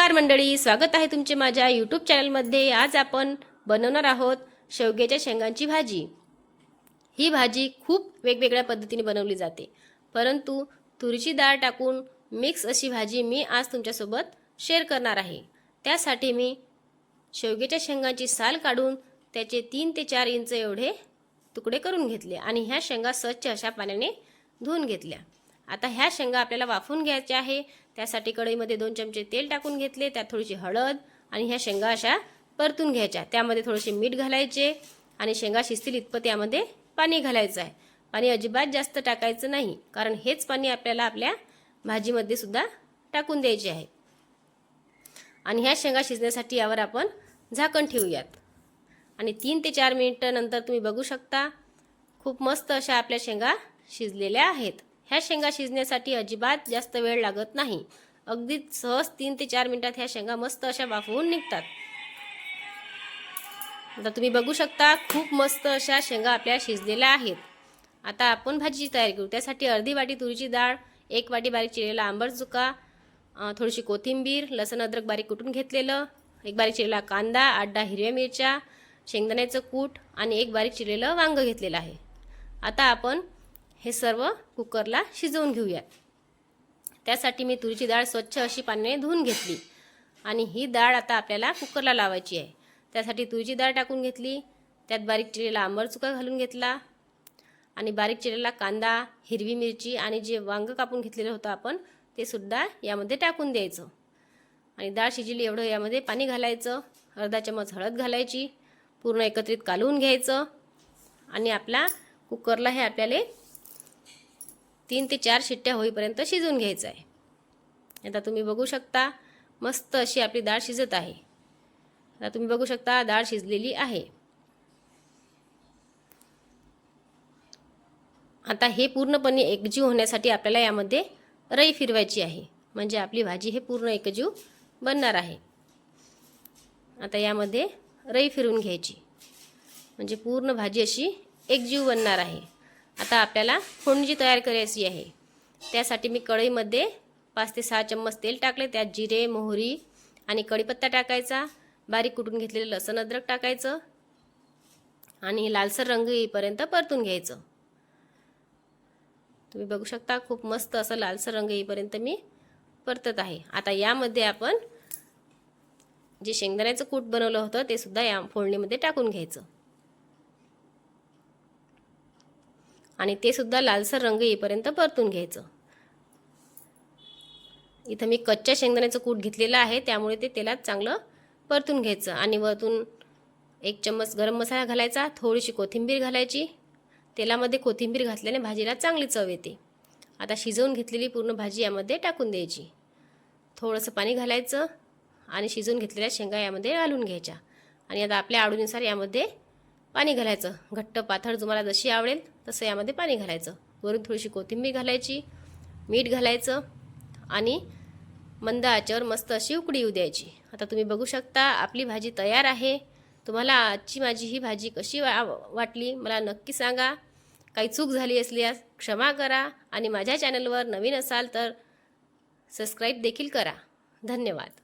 नमस्कार मंडळी स्वागत आहे तुमचे माझ्या यूट्यूब चॅनलमध्ये आज आपण बनवणार आहोत शेवग्याच्या शेंगांची भाजी. ही भाजी खूप वेगवेगळ्या पद्धतीने बनवली जाते. परंतु तुरीची डाळ टाकून मिक्स अशी भाजी मी आज तुमच्यासोबत शेअर करणार आहे. त्यासाठी मी शेवग्याच्या शेंगांची साल काढून त्याचे तीन ते चार इंच एवढे तुकडे करून घेतले आणि ह्या शेंगा स्वच्छ अशा पाण्याने धुवून घेतल्या. आता ह्या शेंगा आपल्याला वाफवून घ्यायच्या आहे. त्यासाठी कढईमध्ये दोन चमचे तेल टाकून घेतले त्यात थोडीशी हळद आणि ह्या शेंगा अशा परतून घ्यायच्या. त्यामध्ये थोडेसे मीठ घालायचे आणि शेंगा शिजतील इतपं त्यामध्ये पाणी घालायचं आहे. पाणी अजिबात जास्त टाकायचं नाही कारण हेच पाणी आपल्याला आपल्या भाजीमध्ये सुद्धा टाकून द्यायचे आहे. आणि ह्या शेंगा शिजण्यासाठी यावर आपण झाकण ठेवूयात. आणि तीन ते चार मिनिटं नंतर तुम्ही बघू शकता खूप मस्त अशा आपल्या शेंगा शिजलेल्या आहेत. ह्या शेंगा शिजण्यासाठी अजिबात जास्त वेळ लागत नाही. अगदी सहज तीन ते चार मिनिटात ह्या शेंगा मस्त अशा वाफवून निघतात. आता तुम्ही बघू शकता खूप मस्त अशा शेंगा आपल्या शिजलेल्या आहेत. आता आपण भाजीची तयारी करू. त्यासाठी अर्धी वाटी तुरीची डाळ एक वाटी बारीक चिरलेला आंबट चुका थोडीशी कोथिंबीर लसण अद्रक बारीक कुटून घेतलेलं एक बारीक चिरलेला कांदा आठ दहा हिरव्या मिरच्या शेंगदाण्याचं कूट आणि एक बारीक चिरलेलं वांग घेतलेलं आहे. आता आपण हे सर्व कुकरला शिजवून घेऊयात त्यासाठी मी तुरीची डाळ स्वच्छ अशी पाण्याने धुवून घेतली. आणि ही डाळ आता आपल्याला कुकरला लावायची आहे. त्यासाठी तुरीची डाळ टाकून घेतली. त्यात बारीक चिरेला आंबट चुका घालून घेतला. आणि बारीक चिरेला कांदा हिरवी मिरची आणि जे वांग कापून घेतलेलं होतं आपण ते सुद्धा यामध्ये टाकून द्यायचं. आणि डाळ शिजली एवढं यामध्ये पाणी घालायचं. अर्धा चमच हळद घालायची. पूर्ण एकत्रित कालवून घ्यायचं. आणि आपला कुकरला हे आपल्याला तीन ते चार शिट्ट्या होईपर्यंत शिजवून घ्यायचं आहे आता तुम्ही बघू शकता मस्त अशी आपली डाळ शिजत आहे. आता तुम्ही बघू शकता डाळ शिजलेली आहे. आता हे पूर्णपणे एकजीव होण्यासाठी आपल्याला यामध्ये रई फिरवायची आहे. म्हणजे आपली भाजी हे पूर्ण एकजीव बनणार आहे. आता यामध्ये रई फिरवून घ्यायची. म्हणजे पूर्ण भाजी अशी एकजीव बनणार आहे. आता आपल्याला फोडणीची तयार करायची आहे त्यासाठी मी कढईमध्ये पाच ते सहा चम्मच तेल टाकले. त्यात जिरे मोहरी आणि कढीपत्ता टाकायचा. बारीक कुटून घेतलेलं लसण अद्रक टाकायचं आणि लालसर रंग येईपर्यंत परतून घ्यायचं. तुम्ही बघू शकता खूप मस्त असं लालसर रंग येईपर्यंत मी परतत आहे. आता यामध्ये आपण जे शेंगदाण्याचं कूट बनवलं होतं ते सुद्धा या फोडणीमध्ये टाकून घ्यायचं. आणि ते सुद्धा लालसर रंग येईपर्यंत परतून घ्यायचं. इथं मी कच्च्या शेंगदाण्याचं कूट घेतलेलं आहे त्यामुळे ते तेलात चांगलं परतून घ्यायचं. आणि वरतून एक चम्मच गरम मसाला घालायचा थोडीशी कोथिंबीर घालायची. तेलामध्ये कोथिंबीर घातल्याने भाजीला चांगली चव येते. आता शिजवून घेतलेली पूर्ण भाजी यामध्ये टाकून द्यायची. थोडंसं पाणी घालायचं आणि शिजवून घेतलेल्या शेंगा यामध्ये घालून घ्यायच्या. आणि आता आपल्या आवडीनुसार यामध्ये पाणी घालायचं. घट्ट पातळ तुम्हाला जशी आवडेल तसं यामध्ये पाणी घालायचं. वरून थोडीशी कोथिंबीर घालायची मीठ घालायचं आणि मंद आचेवर मस्त अशी उकडी येऊ द्यायची. आता तुम्ही बघू शकता आपली भाजी तयार आहे. तुम्हाला आजची माझी ही भाजी कशी वा वाटली मला नक्की सांगा. काही चूक झाली असल्यास क्षमा करा आणि माझ्या चॅनलवर नवीन असाल तर सबस्क्राईब देखील करा. धन्यवाद.